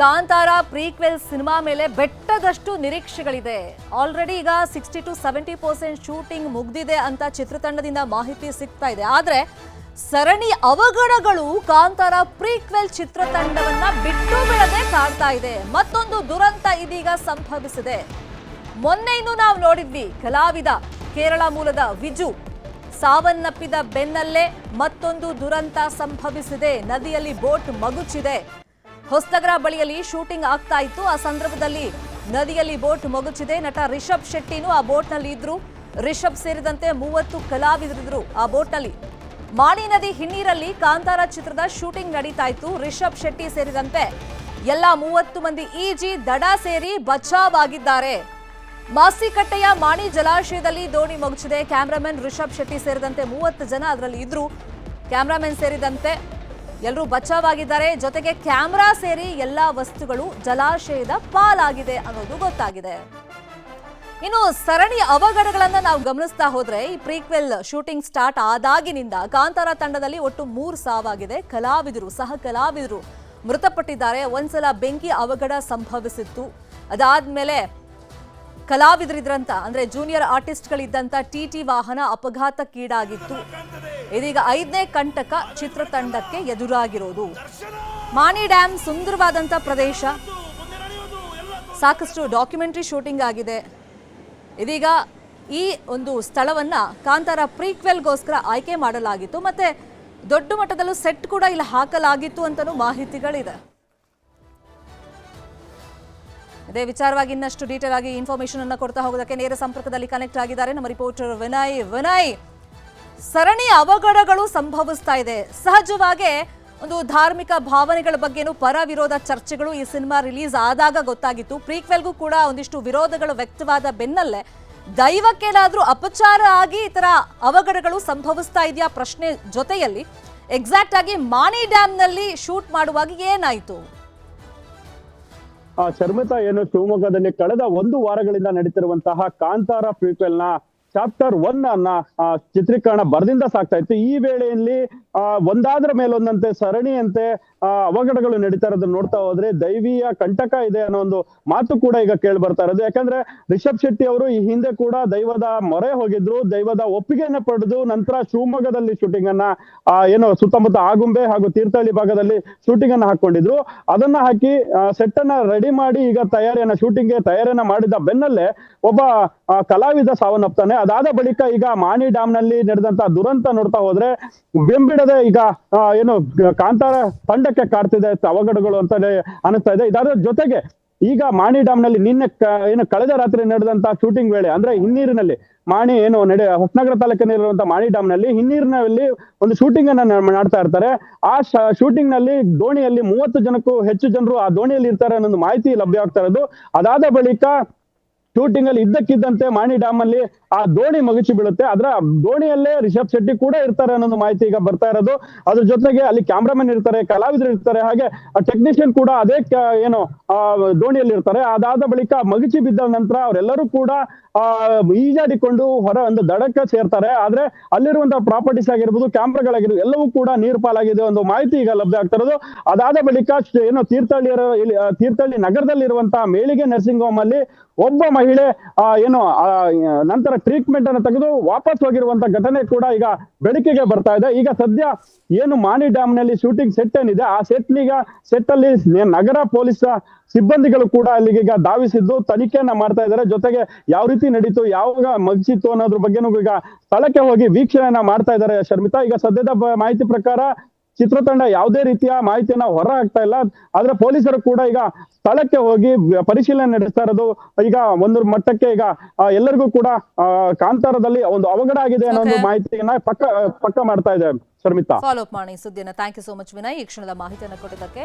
Kantara prequel cinema ಮೇಲೆ ಬೆಟ್ಟದಷ್ಟು ನಿರೀಕ್ಷೆಗಳಿದೆ. ಆಲ್ರೆಡಿ ಈಗ sixty to seventy percent shooting ಮುಗ್ದಿದೆ ಅಂತ ಚಿತ್ರತಂಡದಿಂದ ಮಾಹಿತಿ ಸಿಗ್ತಾ ಇದೆ. ಆದ್ರೆ ಸರಣಿ ಅವಘಡಗಳು ಕಾಂತಾರ ಪ್ರೀಕ್ವೆಲ್ ಚಿತ್ರತಂಡವನ್ನ ಬಿಟ್ಟು ಬಿಡದೆ ಕಾಡ್ತಾ ಇದೆ. ಮತ್ತೊಂದು ದುರಂತ ಇದೀಗ ಸಂಭವಿಸಿದೆ. ಮೊನ್ನೆಯನ್ನು ನಾವು ನೋಡಿದ್ವಿ, ಕಲಾವಿದ ಕೇರಳ ಮೂಲದ ವಿಜು ಸಾವನ್ನಪ್ಪಿದ ಬೆನ್ನಲ್ಲೇ ಮತ್ತೊಂದು ದುರಂತ ಸಂಭವಿಸಿದೆ. ನದಿಯಲ್ಲಿ ಬೋಟ್ ಮಗುಚಿದೆ. ಹೊಸನಗರ ಬಳಿಯಲ್ಲಿ ಶೂಟಿಂಗ್ ಆಗ್ತಾ ಇತ್ತು. ಆ ಸಂದರ್ಭದಲ್ಲಿ ನದಿಯಲ್ಲಿ ಬೋಟ್ ಮಗುಚಿದೆ. ನಟ ರಿಷಬ್ ಶೆಟ್ಟಿನೂ ಆ ಬೋಟ್ನಲ್ಲಿ ಇದ್ರು. ರಿಷಬ್ ಸೇರಿದಂತೆ ಮೂವತ್ತು ಕಲಾವಿದರಿದ್ರು ಆ ಬೋಟ್ನಲ್ಲಿ. ಮಾಣಿ ನದಿ ಹಿನ್ನೀರಲ್ಲಿ ಕಾಂತಾರ ಚಿತ್ರದ ಶೂಟಿಂಗ್ ನಡೀತಾ ಇತ್ತು. ರಿಷಬ್ ಶೆಟ್ಟಿ ಸೇರಿದಂತೆ ಎಲ್ಲ ಮೂವತ್ತು ಮಂದಿ ಈಜಿ ದಡ ಸೇರಿ ಬಚಾವ್ ಆಗಿದ್ದಾರೆ. ಮಾಸಿಕಟ್ಟೆಯ ಮಾಣಿ ಜಲಾಶಯದಲ್ಲಿ ದೋಣಿ ಮಗುಚಿದೆ. ಕ್ಯಾಮ್ರಾಮನ್ ರಿಷಬ್ ಶೆಟ್ಟಿ ಸೇರಿದಂತೆ ಮೂವತ್ತು ಜನ ಅದರಲ್ಲಿ ಇದ್ರು. ಕ್ಯಾಮ್ರಾಮನ್ ಸೇರಿದಂತೆ ಎಲ್ಲರೂ ಬಚಾವಾಗಿದ್ದಾರೆ. ಜೊತೆಗೆ ಕ್ಯಾಮ್ರಾ ಸೇರಿ ಎಲ್ಲಾ ವಸ್ತುಗಳು ಜಲಾಶಯದ ಪಾಲಾಗಿದೆ ಅನ್ನೋದು ಗೊತ್ತಾಗಿದೆ. ಇನ್ನು ಸರಣಿ ಅವಘಡಗಳನ್ನ ನಾವು ಗಮನಿಸ್ತಾ ಹೋದ್ರೆ ಈ ಪ್ರೀಕ್ವೆಲ್ ಶೂಟಿಂಗ್ ಸ್ಟಾರ್ಟ್ ಆದಾಗಿನಿಂದ ಕಾಂತಾರ ತಂಡದಲ್ಲಿ ಒಟ್ಟು ಮೂರು ಸಾವಾಗಿದೆ. ಕಲಾವಿದರು ಸಹ ಕಲಾವಿದರು ಮೃತಪಟ್ಟಿದ್ದಾರೆ. ಒಂದ್ಸಲ ಬೆಂಕಿ ಅವಘಡ ಸಂಭವಿಸಿತ್ತು. ಅದಾದ್ಮೇಲೆ ಕಲಾವಿದರಿದ್ರಂತ, ಅಂದ್ರೆ ಜೂನಿಯರ್ ಆರ್ಟಿಸ್ಟ್ಗಳಿದ್ದಂಥ ಟಿ ಟಿ ವಾಹನ ಅಪಘಾತಕ್ಕೀಡಾಗಿತ್ತು. ಇದೀಗ ಐದನೇ ಕಂಟಕ ಚಿತ್ರತಂಡಕ್ಕೆ ಎದುರಾಗಿರೋದು. ಮಾಣಿ ಡ್ಯಾಮ್ ಸುಂದರವಾದಂಥ ಪ್ರದೇಶ. ಸಾಕಷ್ಟು ಡಾಕ್ಯುಮೆಂಟ್ರಿ ಶೂಟಿಂಗ್ ಆಗಿದೆ. ಇದೀಗ ಈ ಒಂದು ಸ್ಥಳವನ್ನ ಕಾಂತಾರ ಪ್ರೀಕ್ವೆಲ್ಗೋಸ್ಕರ ಆಯ್ಕೆ ಮಾಡಲಾಗಿತ್ತು. ಮತ್ತೆ ದೊಡ್ಡ ಮಟ್ಟದಲ್ಲೂ ಸೆಟ್ ಕೂಡ ಇಲ್ಲಿ ಹಾಕಲಾಗಿತ್ತು ಅಂತಲೂ ಮಾಹಿತಿಗಳಿದೆ. ಇದೇ ವಿಚಾರವಾಗಿ ಇನ್ನಷ್ಟು ಡೀಟೇಲ್ ಆಗಿ ಇನ್ಫಾರ್ಮೇಶನ್ ಅನ್ನು ಕೊಡ್ತಾ ಹೋಗೋದಕ್ಕೆ ನೇರ ಸಂಪರ್ಕದಲ್ಲಿ ಕನೆಕ್ಟ್ ಆಗಿದ್ದಾರೆ. ನಮ್ಮ ರಿಪೋರ್ಟರ್ ವಿನಯ್. ವಿನಯ್, ಸರಣಿ ಅವಘಡಗಳು ಸಂಭವಿಸ್ತಾ ಇದೆ. ಸಹಜವಾಗೇ ಒಂದು ಧಾರ್ಮಿಕ ಭಾವನೆಗಳ ಬಗ್ಗೆನೂ ಪರ ವಿರೋಧ ಚರ್ಚೆಗಳು ಈ ಸಿನಿಮಾ ರಿಲೀಸ್ ಆದಾಗ ಗೊತ್ತಾಗಿತ್ತು. ಪ್ರೀಕ್ವೆಲ್ಗೂ ಕೂಡ ಒಂದಿಷ್ಟು ವಿರೋಧಗಳು ವ್ಯಕ್ತವಾದ ಬೆನ್ನಲ್ಲೇ ದೈವಕ್ಕೇನಾದ್ರೂ ಅಪಚಾರ ಆಗಿ ಈ ಥರ ಅವಘಡಗಳು ಸಂಭವಿಸ್ತಾ ಇದೆಯಾ ಪ್ರಶ್ನೆ ಜೊತೆಯಲ್ಲಿ? ಎಕ್ಸಾಕ್ಟ್ ಆಗಿ ಮಾಣಿ ಡ್ಯಾಮ್ನಲ್ಲಿ ಶೂಟ್ ಮಾಡುವಾಗ ಏನಾಯ್ತು? ಆ ಶರ್ಮಿತಾ ಏನು ಶಿವಮೊಗ್ಗದಲ್ಲಿ ಕಳೆದ ಒಂದು ವಾರಗಳಿಂದ ನಡೀತಿರುವಂತಹ ಕಾಂತಾರ ಪ್ರೀಕ್ವೆಲ್ನ ಚಾಪ್ಟರ್ ಒನ್ ಅನ್ನ ಚಿತ್ರೀಕರಣ ಬರದಿಂದ ಸಾಕ್ತಾ ಇತ್ತು. ಈ ವೇಳೆಯಲ್ಲಿ ಆ, ಒಂದಾದ್ರ ಮೇಲೊಂದಂತೆ ಸರಣಿಯಂತೆ ಆ, ಅವಘಡಗಳು ನಡೀತಾ ಇರೋದನ್ನ ನೋಡ್ತಾ ಹೋದ್ರೆ ದೈವೀಯ ಕಂಟಕ ಇದೆ ಅನ್ನೋ ಒಂದು ಮಾತು ಕೂಡ ಈಗ ಕೇಳಿ ಬರ್ತಾ ಇರೋದು. ಯಾಕಂದ್ರೆ ರಿಷಬ್ ಶೆಟ್ಟಿ ಅವರು ಈ ಹಿಂದೆ ಕೂಡ ದೈವದ ಮೊರೆ ಹೋಗಿದ್ರು ದೈವದ ಒಪ್ಪಿಗೆಯನ್ನ ಪಡೆದು ನಂತರ ಶಿವಮೊಗ್ಗದಲ್ಲಿ ಶೂಟಿಂಗ್ ಅನ್ನ ಆ, ಏನು ಸುತ್ತಮುತ್ತ ಆಗುಂಬೆ ಹಾಗೂ ತೀರ್ಥಹಳ್ಳಿ ಭಾಗದಲ್ಲಿ ಶೂಟಿಂಗ್ ಅನ್ನ ಹಾಕೊಂಡಿದ್ರು. ಅದನ್ನ ಹಾಕಿ ಸೆಟ್ ಅನ್ನ ರೆಡಿ ಮಾಡಿ ಈಗ ತಯಾರಿಯನ್ನ ಶೂಟಿಂಗ್ಗೆ ತಯಾರಿಯನ್ನ ಮಾಡಿದ ಬೆನ್ನಲ್ಲೇ ಒಬ್ಬ ಕಲಾವಿದ ಸಾವನ್ನಪ್ತಾನೆ. ಅದಾದ ಬಳಿಕ ಈಗ ಮಾಣಿ ಡ್ಯಾಮ್ನಲ್ಲಿ ನಡೆದಂತ ದುರಂತ ನೋಡ್ತಾ ಹೋದ್ರೆ ಬೆಂಬಿಡದೆ ಈಗ ಏನು, ಕಾಂತಾರ ತಂಡಕ್ಕೆ ಕಾಡ್ತಿದೆ ಅವಘಡಗಳು ಅಂತ ಅನಿಸ್ತಾ ಇದೆ. ಇದಾದ ಜೊತೆಗೆ ಈಗ ಮಾಣಿ ಡ್ಯಾಮ್ನಲ್ಲಿ ನಿನ್ನೆ ಏನು ಕಳೆದ ರಾತ್ರಿ ನಡೆದಂತ ಶೂಟಿಂಗ್ ವೇಳೆ, ಅಂದ್ರೆ ಹಿನ್ನೀರಿನಲ್ಲಿ, ಮಾಣಿ ಏನು ನಡೆ, ಹೊಸನಗರ ತಾಲೂಕಿನಲ್ಲಿರುವಂತಹ ಮಾಣಿ ಡ್ಯಾಮ್ನಲ್ಲಿ ಹಿನ್ನೀರಿನಲ್ಲಿ ಒಂದು ಶೂಟಿಂಗ್ ಅನ್ನ ಮಾಡ್ತಾ ಇರ್ತಾರೆ. ಆ ಶೂಟಿಂಗ್ನಲ್ಲಿ ದೋಣಿಯಲ್ಲಿ ಮೂವತ್ತು ಜನಕ್ಕೂ ಹೆಚ್ಚು ಜನರು ಆ ದೋಣಿಯಲ್ಲಿ ಇರ್ತಾರೆ ಅನ್ನೋ ಮಾಹಿತಿ ಲಭ್ಯವಾಗ್ತಾ ಇರೋದು. ಅದಾದ ಬಳಿಕ ಶೂಟಿಂಗ್ ಅಲ್ಲಿ ಇದ್ದಕ್ಕಿದ್ದಂತೆ ಮಾಣಿ ಡ್ಯಾಮ್ ಅಲ್ಲಿ ಆ ದೋಣಿ ಮಗುಚಿ ಬೀಳುತ್ತೆ. ಅದ್ರ ದೋಣಿಯಲ್ಲೇ ರಿಷಬ್ ಶೆಟ್ಟಿ ಕೂಡ ಇರ್ತಾರೆ ಅನ್ನೋದು ಮಾಹಿತಿ ಈಗ ಬರ್ತಾ ಇರೋದು. ಅದ್ರ ಜೊತೆಗೆ ಅಲ್ಲಿ ಕ್ಯಾಮ್ರಾಮನ್ ಇರ್ತಾರೆ ಕಲಾವಿದರು ಇರ್ತಾರೆ ಹಾಗೆ ಟೆಕ್ನಿಷಿಯನ್ ಕೂಡ ಅದೇ ಏನು ಆ ದೋಣಿಯಲ್ಲಿ ಇರ್ತಾರೆ. ಅದಾದ ಬಳಿಕ ಮಗುಚಿ ಬಿದ್ದ ನಂತರ ಅವರೆಲ್ಲರೂ ಕೂಡ ಆ ಈಜಾಡಿಕೊಂಡು ಹೊರ ಒಂದು ದಡಕ್ಕೆ ಸೇರ್ತಾರೆ. ಆದ್ರೆ ಅಲ್ಲಿರುವಂತಹ ಪ್ರಾಪರ್ಟೀಸ್ ಆಗಿರ್ಬೋದು ಕ್ಯಾಮ್ರಾಗಳಾಗಿರ್ಬೋದು ಎಲ್ಲವೂ ಕೂಡ ನೀರು ಪಾಲಾಗಿದೆ ಒಂದು ಮಾಹಿತಿ ಈಗ ಲಭ್ಯ ಆಗ್ತಾ ಇರೋದು. ಅದಾದ ಬಳಿಕ ಏನು ತೀರ್ಥಹಳ್ಳಿ ಇಲ್ಲಿ ಆ, ತೀರ್ಥಹಳ್ಳಿ ನಗರದಲ್ಲಿರುವಂತಹ ಮೇಳಿಗೆ ನರ್ಸಿಂಗ್ ಹೋಮ್ ಅಲ್ಲಿ ಒಬ್ಬ ಮಹಿಳೆ ಏನು ನಂತರ ಟ್ರೀಟ್ಮೆಂಟ್ ಅನ್ನು ತೆಗೆದು ವಾಪಸ್ ಹೋಗಿರುವಂತ ಘಟನೆ ಕೂಡ ಈಗ ಬೆಳಕಿಗೆ ಬರ್ತಾ ಇದೆ. ಈಗ ಸದ್ಯ ಏನು ಮಾಣಿ ಡ್ಯಾಮ್ನಲ್ಲಿ ಶೂಟಿಂಗ್ ಸೆಟ್ ಏನಿದೆ, ಆ ಸೆಟ್ ಈಗ ಸೆಟ್ ಅಲ್ಲಿ ನಗರ ಪೊಲೀಸ್ ಸಿಬ್ಬಂದಿಗಳು ಕೂಡ ಅಲ್ಲಿಗೆ ಈಗ ಧಾವಿಸಿದ್ದು, ತನಿಖೆಯನ್ನ ಮಾಡ್ತಾ ಇದ್ದಾರೆ. ಜೊತೆಗೆ ಯಾವ ರೀತಿ ನಡೀತು, ಯಾವಾಗ ಮಗ್ಸಿತ್ತು ಅನ್ನೋದ್ರ ಬಗ್ಗೆನೂ ಈಗ ಸ್ಥಳಕ್ಕೆ ಹೋಗಿ ವೀಕ್ಷಣೆಯನ್ನ ಮಾಡ್ತಾ ಇದ್ದಾರೆ ಶರ್ಮಿತಾ. ಈಗ ಸದ್ಯದ ಮಾಹಿತಿ ಪ್ರಕಾರ ಚಿತ್ರತಂಡ ಯಾವುದೇ ರೀತಿಯ ಮಾಹಿತಿಯನ್ನ ಹೊರ ಹಾಕ್ತಾ ಇಲ್ಲ. ಆದ್ರೆ ಪೊಲೀಸರು ಕೂಡ ಈಗ ಸ್ಥಳಕ್ಕೆ ಹೋಗಿ ಪರಿಶೀಲನೆ ನಡೆಸ್ತಾ ಇರೋದು ಈಗ ಒಂದು ಮಟ್ಟಕ್ಕೆ ಈಗ ಎಲ್ಲರಿಗೂ ಕೂಡ ಕಾಂತಾರದಲ್ಲಿ ಒಂದು ಅವಘಡ ಆಗಿದೆ ಅನ್ನೋ ಒಂದು ಮಾಹಿತಿಯನ್ನ ಪಕ್ಕ ಪಕ್ಕ ಮಾಡ್ತಾ ಇದೆ ಶರ್ಮಿತಾ ಫಾಲೋ ಅಪ್ ಮಾಡಿ ಸುದ್ದಿಯನ್ನ. Thank you so much Vinay. ಈ ಕ್ಷಣದ ಮಾಹಿತಿಯನ್ನು ಕೊಟ್ಟಿದ್ದಕ್ಕೆ